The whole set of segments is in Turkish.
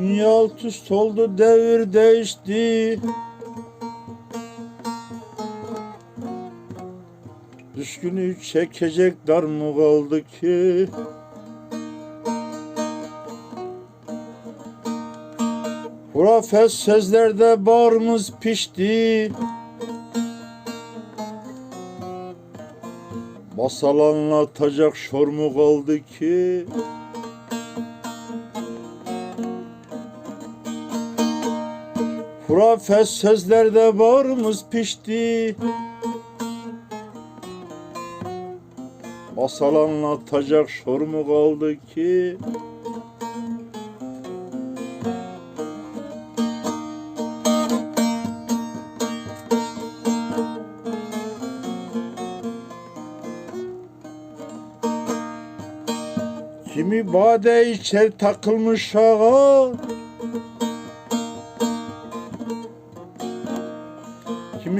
Dünya alt üst oldu devir değişti. Düşkünü çekecek dar mı kaldı ki? Hurafet sözlerde bağrımız pişti. Masal anlatacak şor mu kaldı ki Hurafet sözlerde bağrımız pişti. Masal anlatacak şor mu kaldı ki Kimi bade içer takılmış ağa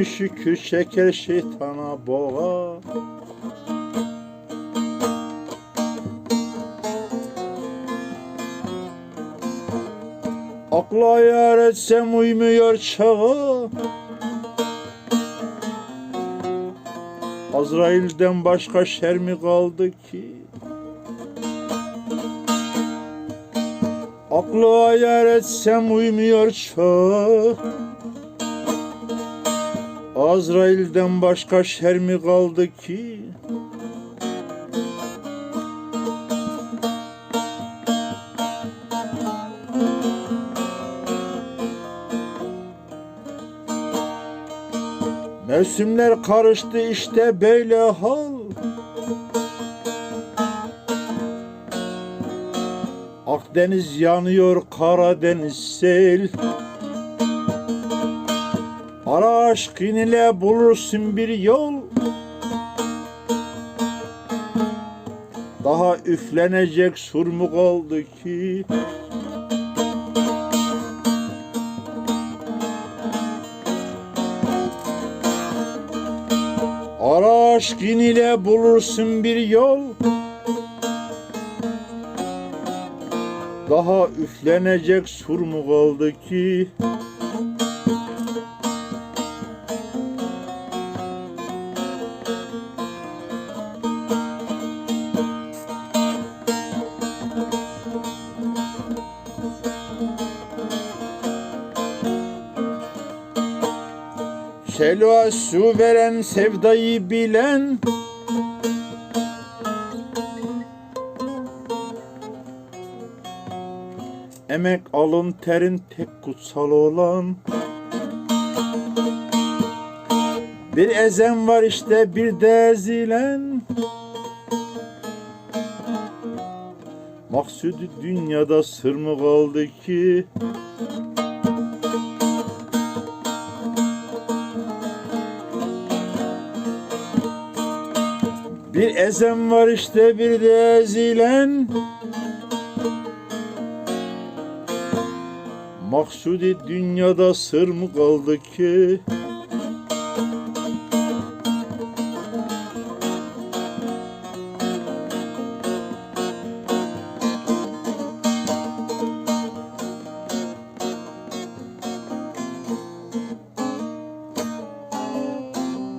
Şükür şeker şeytana boğa. Akla yar etsem uymuyor çağa. Azrail'den başka şer mi kaldı ki? Aklı ayar etsem uymuyor çağa Azrail'den başka şer mi kaldı ki? Mevsimler karıştı işte böyle hal Akdeniz yanıyor Karadeniz sel Ara aşkın ile bulursun bir yol. Daha üflenecek sur mu kaldı ki? Ara aşkın ile bulursun bir yol. Daha üflenecek sur mu kaldı ki Selva su veren sevdayı bilen. Emek alın terin tek kutsal olan. Bir ezen var işte bir de ezilen. Maksudi dünyada sır mı kaldı ki Bir ezen var işte bir de ezilen. Maksudi dünyada sır mı kaldı ki